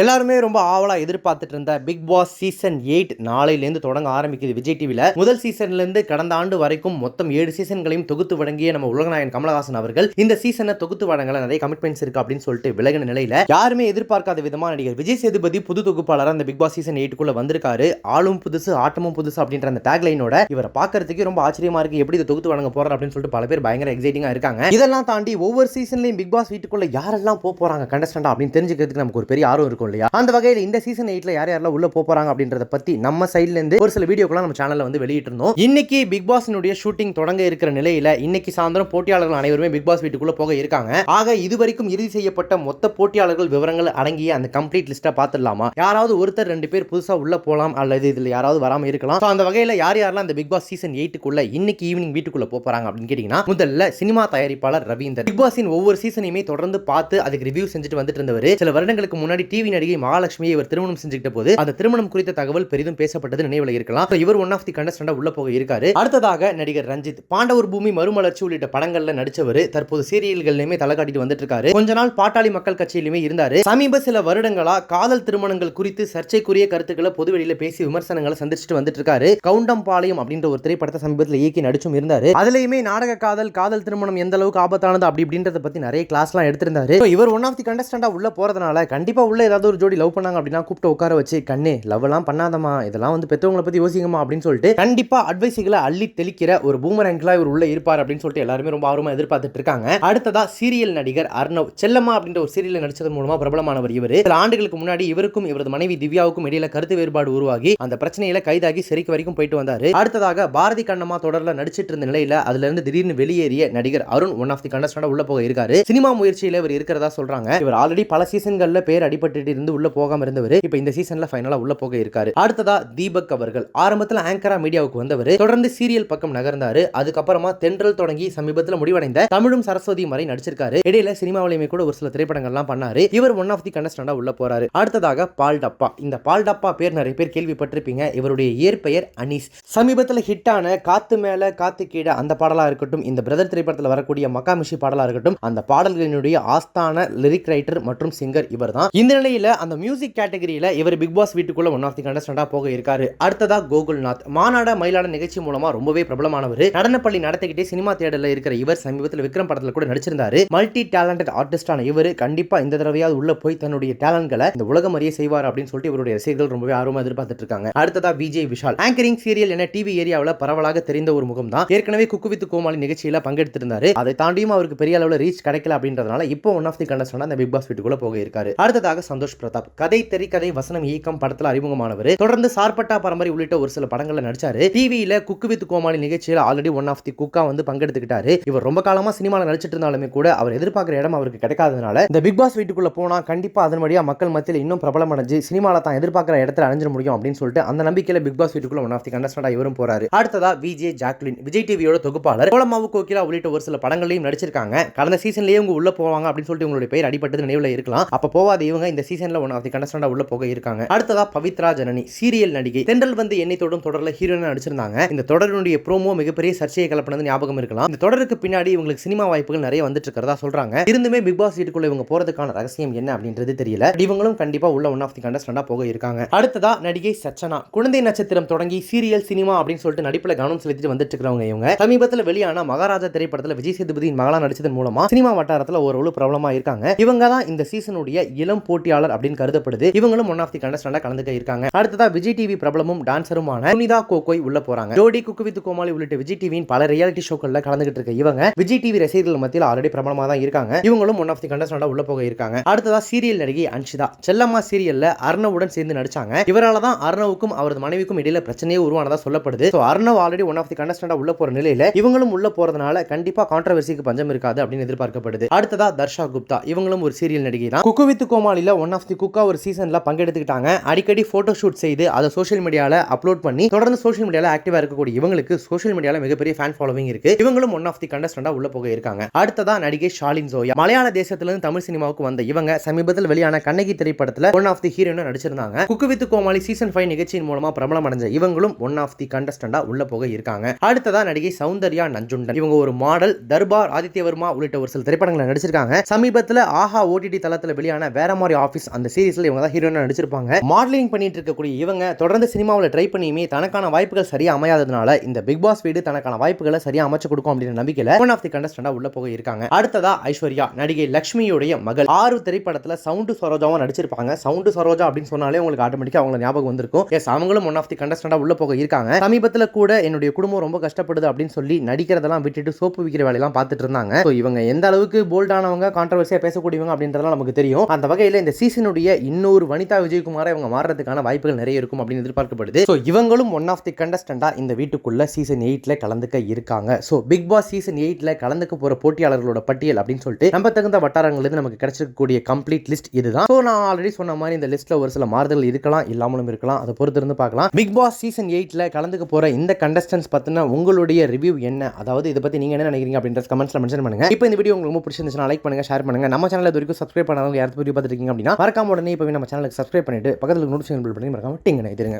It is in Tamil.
எல்லாருமே ரொம்ப ஆவலா எதிர்பார்த்துட்டு இருந்த பிக் பாஸ் சீசன் எயிட் நாளையிலேருந்து தொடங்க ஆரம்பிக்குது விஜய் டிவியில் முதல் சீசன்லேருந்து கடந்த ஆண்டு வரைக்கும் மொத்தம் ஏழு சீசன்களையும் தொகுத்து வழங்கிய நம்ம உலகநாயகன் கமலஹாசன் அவர்கள் இந்த சீசனை தொகுத்து வழங்கல நிறைய கமிட்மெண்ட்ஸ் இருக்கு அப்படின்னு சொல்லிட்டு விலகின நிலையில யாருமே எதிர்பார்க்காத விதமா நடிகர் விஜய் சேதுபதி புது தொகுப்பாளர் அந்த பிக் பாஸ் சீசன் எயிட்டுக்குள்ள வந்திருக்காரு. ஆளும் புதுசு ஆட்டமும் புதுசு அப்படின்ற அந்த டேக்லைனோட இவரை பார்க்கறதுக்கு ரொம்ப ஆச்சரியமா இருக்கு. எப்படி இதை தொகுத்து வழங்க போறாரு அப்படின்னு சொல்லிட்டு பல பேர் பயங்கர எக்ஸைட்டிங்கா இருக்காங்க. இதெல்லாம் தாண்டி ஒவ்வொரு சீசன்லயும் பிக் பாஸ் வீட்டுக்குள்ள யாரெல்லாம் போறாங்க கண்டஸ்டண்டா அப்படின்னு தெரிஞ்சுக்கிறதுக்கு நமக்கு ஒரு பெரிய ஆர்வம் இருக்கும். இல்லையா? அந்த வகையில் இந்த சீசன் எயிட்ல யார் யாரெல்லாம் உள்ள போறாங்க அப்படின்றத பத்தி நம்ம சைட்ல இருந்து ஒரு சில வீடியோக்கெல்லாம் நம்ம சேனல்ல வந்து வெளியிட்டிருந்தோம். இன்னைக்கு பிக் பாஸினுடைய ஷூட்டிங் தொடங்க இருக்கிற நிலையில இன்னைக்கு சாயந்தரம் போட்டியாளர்கள் அனைவருமே பிக் பாஸ் வீட்டுக்குள்ள போக இருக்காங்க. ஆக இதுவரைக்கும் இறுதி செய்யப்பட்ட மொத்த போட்டியாளர்கள் விவரங்கள் அடங்கிய அந்த கம்ப்ளீட் லிஸ்ட்டை பார்த்துடலாமா? யாராவது ஒருத்தர் ரெண்டு பேர் புதுசா உள்ள போலாம் அல்லது இதுல யாராவது வராம இருக்கலாம். அந்த வகையில யார் யாரெல்லாம் அந்த பிக் பாஸ் சீசன் எயிட்டுக்குள்ள இன்னைக்கு ஈவினிங் வீட்டுக்குள்ள போறாங்க அப்படின்னு கேட்டீங்கன்னா முதல்ல சினிமா தயாரிப்பாளர் ரவீந்தர். பிக் பாஸின் ஒவ்வொரு சீசனையுமே தொடர்ந்து பார்த்து அதுக்கு ரிவ்யூ செஞ்சுட்டு வந்துட்டு இருந்தவர். சில வருடங்களுக்கு முன்னாடி டிவி நடிகை மகாலட்சுமியை இவர் திருமணம் செஞ்சுக்கிட்ட போது அந்த திருமணம் குறித்த தகவல் பெரிதும் பேசப்பட்டது நினைவில் இருக்கலாம். இவர் ஒன் ஆஃப் தி கண்டஸ்டண்டா உள்ள போக இருக்காரு. அடுத்ததாக நடிகர் ரஞ்சித். பாண்டவர் பூமி மறுமலர்ச்சி உள்ளிட்ட படங்கள்ல நடிச்சவர். தற்போது சீரியல்கள்லயுமே தலை காட்டிட்டு வந்துட்டு இருக்காரு கொஞ்ச நாள் பாட்டாளி மக்கள் கட்சியிலுமே இருந்தாரு. சமீப சில வருடங்களா காதல் திருமணங்கள் குறித்து சர்ச்சைக்குரிய கருத்துக்களை பொதுவெளியில பேசி விமர்சனங்களை சந்திச்சுட்டு வந்துட்டு இருக்காரு கவுண்டம்பாளையம் அப்படின்ற ஒரு திரைப்படத்தை சமீபத்தில் இயக்கி நடிச்சும் இருந்தாரு. அதுலயுமே நாடக காதல் காதல் திருமணம் எந்த அளவுக்கு ஆபத்தானது அப்படி இப்படின்றத பத்தி நிறைய கிளாஸ் எல்லாம் எடுத்திருந்தாரு இவர் ஒன் ஆஃப் தி கண்டஸ்டண்டா உள்ள போறதுனால கண்டிப்பா உள்ள ஏதாவது ஒரு ஜோடி லவ் பண்ணாங்க அப்படின்னா கூப்பிட்டு உட்கார வச்சு கண்ணே லவ்லாம் பண்ணாதமா இதெல்லாம் வந்து பெற்றவங்களை பத்தி யோசிங்கம்மா அப்படின்னு சொல்லிட்டு கண்டிப்பா அட்வைஸுகளை அள்ளி தெளிக்கிற ஒரு பூமர் ஆங்கிளா இவர் உள்ள இருப்பார் அப்படின்னு சொல்லிட்டு எல்லாருமே ரொம்ப ஆர்வமா எதிர்பார்த்துட்டு இருக்காங்க. அடுத்ததா சீரியல் நடிகர் அர்ணவ். செல்லம்மா அப்படின்ற ஒரு சீரியல் நடிச்சதன் மூலமா பிரபலமானவர் இவர். சில ஆண்டுகளுக்கு முன்னாடி இவருக்கும் இவரது மனைவி திவ்யாவுக்கும் இடையில கருத்து வேறுபாடு உருவாகி அந்த பிரச்சனையில கைதாகி சிறைக்கு வரைக்கும் போயிட்டு வந்தாரு. அடுத்ததாக பாரதி கண்ணம்மா தொடர்ல நடிச்சிட்டு இருந்த நிலையில அதுல இருந்து திடீர்னு வெளியேறிய நடிகர் அருண் ஒன் ஆஃப் தி கண்டஸ்டண்டா உள்ள போக இருக்காரு. சினிமா முயற்சியில இவர் இருக்கிறதா சொல்றாங்க. இவர் ஆல்ரெடி பல சீசன்கள்ல பேர் அடிபட்டு இருந்து உள்ள போகாம இருந்தவர் இப்போ இந்த சீசன்ல ஃபைனலா உள்ள போக இருக்காரு. அடுத்ததா தீபக் அவர்கள். ஆரம்பத்துல ஆங்கரா மீடியாவுக்கு வந்தவர். தொடர்ந்து சீரியல் பக்கம் நகர்ந்தாரு. அதுக்கப்புறமா தென்றல் தொடங்கி சமீபத்துல முடிவடைந்த தமிழும் சரஸ்வதி வரை நடிச்சிருக்காரு. இடையில சினிமாவிலையுமே கூட ஒரு சில திரைப்படங்கள்லாம் பண்ணாரு. இவர் ஒன் ஆஃப் தி கண்டஸ்டண்டா உள்ள போறாரு. அடுத்ததாக பால் டப்பா. இந்த பால் டப்பா பேர் நிறைய பேர் கேள்விப்பட்டிருப்பீங்க. இவருடைய இயற்பெயர் அனீஸ் சமீபத்துல ஹிட்டான காத்து மேல காத்து கீழே அந்த பாடலா இருக்கட்டும் இந்த பிரதர் திரைப்படத்தில் வரக்கூடிய மக்காமிஷி பாடலா இருக்கட்டும் அந்த பாடல்களினுடைய ஆஸ்தான லிரிக் ரைட்டர் மற்றும் சிங்கர் இவர் தான் இந்த நிலையில் அந்த மியூசிக் கேட்டகரியில் இவர் பிக் பாஸ் வீட்டுக்குள்ள ஒன் ஆஃப் தி கண்டஸ்டண்டாக போக இருக்காரு. அடுத்ததாக கோகுல்நாத். மாநாட மயிலாட நிகழ்ச்சி மூலமா ரொம்பவே பிரபலமானவர். நடனப்பள்ளி நடத்திக்கிட்டே சினிமா தேடலில் இருக்கிற இவர் சமீபத்தில் விக்ரம் படத்தில் கூட நடிச்சிருந்தாரு. மல்டி டேலண்டட் ஆர்டிஸ்டான இவர் கண்டிப்பா இந்த தடவையாவது உள்ள போய் தன்னுடைய டேலண்ட்களை இந்த உலகம் அறிய செய்வார் அப்படின்னு சொல்லிட்டு இவருடைய ரசிகர்கள் ரொம்பவே ஆர்வமாக எதிர்பார்த்துட்டு இருக்காங்க அடுத்ததா விஜய் விஷால். ஆங்கரிங் சீரியல் என டிவி ஏரியாவில் பரவலாக தெரிந்த ஒரு முகம் தான். ஏற்கனவே குக்குவித்து கோமாளி நிகழ்ச்சியில பங்கெடுத்திருந்தாரு. அதை தாண்டியும் அவருக்கு பெரிய அளவில் ரீச் கிடைக்கல அப்படின்றதுனால இப்போ ஒன் ஆஃப் தி கண்டஸ்டண்டாக அந்த பிக் பாஸ் வீட்டுக்குள்ள போக இருக்காரு. அடுத்ததாக சந்தோஷ் பிரதாப். கதை திரைக்கதை வசனம் இயக்கம் படத்துல அறிமுகமானவர். தொடர்ந்து சார்பட்டா பரம்பரை உள்ளிட்ட ஒரு சில படங்கள்ல நடிச்சாரு. டிவியில குக்கு வித் கோமாளி நிகழ்ச்சியில் ஆல்ரெடி ஒன் ஆஃப் தி குக்கா வந்து பங்கெடுத்துக்கிட்டாரு. இவர் ரொம்ப காலமா சினிமாவில் நடிச்சிட்டு இருந்தாலுமே கூட அவர் எதிர்பார்க்குற இடம் அவருக்கு கிடைக்காததுனால இந்த பிக் பாஸ் வீட்டுக்குள்ள போனா கண்டிப்பா அதன் வழியா மக்கள் மத்தியில் இன்னும் பிரபலம் அடைஞ்சு சினிமாவில் தான் எதிர்பார்க்குற இடத்துல அடைஞ்சிட முடியும் அப்படின்னு சொல்லிட்டு அந்த நம்பிக்கையில பிக் பாஸ் வீட்டுக்குள்ள ஒன் ஆஃப் தி கண்டஸ்டண்டா இவரும் போறாரு. அடுத்ததா விஜே ஜாக்லின் விஜய் டிவியோட தொகுப்பாளர். கோலமாவு கோகிலா உள்ளிட்ட ஒரு சில படங்களையும் நடிச்சிருக்காங்க. கடந்த சீசன்லயே இவங்க உள்ள போவாங்க அப்படின்னு சொல்லிட்டு உங்களுடைய பெயர் அடிபட்டது நினைவுல இருக்கலாம். அப்ப போவாத இவங்க இந்த சீசன் சீசன்ல ஒன் ஆஃப் தி கண்டஸ்டண்டா உள்ள போக இருக்காங்க. அடுத்ததா பவித்ரா ஜனனி சீரியல் நடிகை. தென்றல் வந்து என்னை தொடரும் தொடர்ல ஹீரோயினா நடிச்சிருந்தாங்க. இந்த தொடருடைய ப்ரோமோ மிகப்பெரிய சர்ச்சையை கலப்பினது ஞாபகம் இருக்கலாம். இந்த தொடருக்கு பின்னாடி இவங்களுக்கு சினிமா வாய்ப்புகள் நிறைய வந்துட்டு இருக்கிறதா சொல்றாங்க. இருந்துமே பிக் பாஸ் வீட்டுக்குள்ள இவங்க போறதுக்கான ரகசியம் என்ன அப்படின்றது தெரியல. இவங்களும் கண்டிப்பா உள்ள ஒன் ஆஃப் தி கண்டஸ்டண்டா போக இருக்காங்க. அடுத்ததா நடிகை சச்சனா. குழந்தை நட்சத்திரம் தொடங்கி சீரியல் சினிமா அப்படின்னு சொல்லிட்டு நடிப்புல கவனம் செலுத்திட்டு வந்துட்டு இருக்கிறவங்க இவங்க. சமீபத்தில் வெளியான மகாராஜா திரைப்படத்தில் விஜய் சேதுபதியின் மகளா நடிச்சதன் மூலமா சினிமா வட்டாரத்தில் ஓரளவு பிரபலமா இருக்காங்க. இவங்க தான் இந்த சீசனுடைய இளம் போட்டியாளர் அப்படின்னு கருதப்படுது. இவங்களும் ஒன் ஆஃப் தி கண்டஸ்டண்டா கலந்துக்க இருக்காங்க. அடுத்ததா விஜய் டிவி பிரபலமும் டான்சருமான சுனிதா கோகோய் உள்ள போறாங்க. ஜோடி குக்கு வித் கோமாளி உள்ளிட்ட விஜய் டிவியின் பல ரியாலிட்டி ஷோக்கள்ல கலந்துகிட்டு இருக்க இவங்க விஜய் டிவி ரசிகர்கள் மத்தியில் ஆல்ரெடி பிரபலமா தான் இருக்காங்க. இவங்களும் ஒன் ஆஃப் தி கண்டஸ்டண்டா உள்ள போக இருக்காங்க. அடுத்ததா சீரியல் நடிகை அன்ஷிதா. செல்லம்மா சீரியல்ல அர்ணவுடன் சேர்ந்து நடிச்சாங்க. இவரால தான் அர்ணவுக்கும் அவரது மனைவிக்கும் இடையில பிரச்சனையே உருவானதா சொல்லப்படுது. So Arnav already one of the கண்டஸ்டண்டா உள்ள போற நிலையில இவங்களும் உள்ள போறதுனால கண்டிப்பா கான்ட்ரவர்சிக்கு பஞ்சம் இருக்காது அப்படின்னு எதிர்பார்க்கப்படுது. அடுத்ததா தர்ஷா குப்தா. இவங்களும் ஒரு சீரியல் நடிகை தான். குக்கு வித் கோமாளில ஒன் ஆஃப் தி குக்கா ஒரு சீசன்ல பங்கெடுத்துக்கிட்டாங்க. அடிக்கடி ஃபோட்டோ ஷூட் செய்து அதை சோஷியல் மீடியாவில் அப்லோட் பண்ணி தொடர்ந்து சோஷியல் மீடியாவில் ஆக்டிவாக இருக்கக்கூடிய இவங்களுக்கு சோஷியல் மீடியாவில் மிகப்பெரிய ஃபேன் ஃபாலோவிங் இருக்கு. இவங்களும் ஒன் ஆஃப் தி கண்டஸ்டண்டாக உள்ள போக இருக்காங்க. அடுத்ததா நடிகை ஷாலின் ஜோயா மலையாள தேசத்துல இருந்து தமிழ் சினிமாவுக்கு வந்த இவங்க சமீபத்தில் வெளியான கண்ணகி திரைப்படத்துல ஒன் ஆஃப் தி ஹீரோயினா நடிச்சிருந்தாங்க. Cook with Komali season five நிகழ்ச்சியின் மூலமா பிரபலம் அடைஞ்ச இவங்களும் ஒன் ஆஃப் தி கண்டஸ்டண்டாக உள்ள போக இருக்காங்க. அடுத்ததா நடிகை சௌந்தர்யா நஞ்சுண்டன். இவங்க ஒரு மாடல் தர்பார் ஆதித்யவர்மா உள்ளிட்ட ஒரு சில திரைப்படங்களை நடிச்சிருக்காங்க. சமீபத்தில் ஆஹா ஓடிடி தளத்தில் வெளியான வேற மாதிரி ஆஃபீஸ் டைம்ஸ் அந்த சீரிஸ்ல இவங்க தான் ஹீரோனா நடிச்சிருப்பாங்க. மாடலிங் பண்ணிட்டு இருக்கக்கூடிய இவங்க தொடர்ந்து சினிமாவில் ட்ரை பண்ணியுமே தனக்கான வாய்ப்புகள் சரியா அமையாததுனால இந்த பிக் பாஸ் வீடு தனக்கான வாய்ப்புகளை சரியா அமைச்சு கொடுக்கும் அப்படின்ற நம்பிக்கையில ஒன் ஆஃப் தி கண்டஸ்டண்டா உள்ள போக இருக்காங்க. அடுத்ததா ஐஸ்வர்யா நடிகை லட்சுமியுடைய மகள். ஆறு திரைப்படத்துல சவுண்டு சரோஜாவும் நடிச்சிருப்பாங்க. சவுண்டு சரோஜா அப்படின்னு சொன்னாலே உங்களுக்கு ஆட்டோமேட்டிக்கா அவங்க ஞாபகம் வந்திருக்கும். எஸ் அவங்களும் ஒன் ஆஃப் தி கண்டஸ்டண்டா உள்ள போக இருக்காங்க. சமீபத்தில் கூட என்னுடைய குடும்பம் ரொம்ப கஷ்டப்படுது அப்படின்னு சொல்லி நடிக்கிறதெல்லாம் விட்டுட்டு சோப்பு விற்கிற வேலையெல்லாம் பார்த்துட்டு இருந்தாங்க. இவங்க எந்த அளவுக்கு போல்டானவங்க கான்ட்ரவர்சியா பேசக்கூடியவங்க அப்படின்றதெல்லாம் நமக்கு தெரியும். அந்த வகையில் இந்த சீசனுடைய இன்னொரு வனிதா விஜயகுமாரை இவங்க மாறுறதுக்கான வாய்ப்புகள் நிறைய இருக்கும் அப்படின்னு எதிர்பார்க்கப்படுது. ஸோ இவங்களும் ஒன் ஆஃப் தி கண்டஸ்டண்டாக இந்த வீட்டுக்குள்ள சீசன் எயிட்டில் கலந்துக்க இருக்காங்க. ஸோ பிக் பாஸ் சீசன் எயிட்டில் கலந்துக்க போற போட்டியாளர்களோட பட்டியல் அப்படின்னு சொல்லிட்டு நம்ம தகுந்த வட்டாரங்கள்லேருந்து நமக்கு கிடைச்சிருக்கக்கூடிய கம்ப்ளீட் லிஸ்ட் இதுதான். ஸோ நான் ஆல்ரெடி சொன்ன மாதிரி இந்த லிஸ்ட்ல ஒரு சில மாறுதல் இருக்கலாம் இல்லாமலும் இருக்கலாம். அதை பொறுத்து இருந்து பார்க்கலாம். பிக் பாஸ் சீசன் எயிட்டில் கலந்துக்க போற இந்த கண்டஸ்டன்ஸ் பத்தின உங்களுடைய ரிவ்யூ என்ன? அதாவது இதை பற்றி நீங்க என்ன நினைக்கிறீங்க அப்படின்ற கமெண்ட்ஸில் மென்ஷன் பண்ணுங்க. இப்போ இந்த வீடியோ உங்களுக்கு ரொம்ப பிடிச்சிருந்துச்சுன்னா லைக் பண்ணுங்க ஷேர் பண்ணுங்க. நம்ம சேனல் இது வரைக்கும் சப்ஸ்கிரைப் பண்ணாதவங்க யாராவது வீடியோ பார்த்துருக்கீங்க அப்படின்னா மறக்காம உடனே இப்போ நம்ம சேனலுக்கு சப்ஸ்கிரைப் பண்ணிட்டு பக்கத்தில் நோட்டிஃபிகேஷன் பில் பண்ணி மறக்காம டிங்கனை நினைத்துருங்க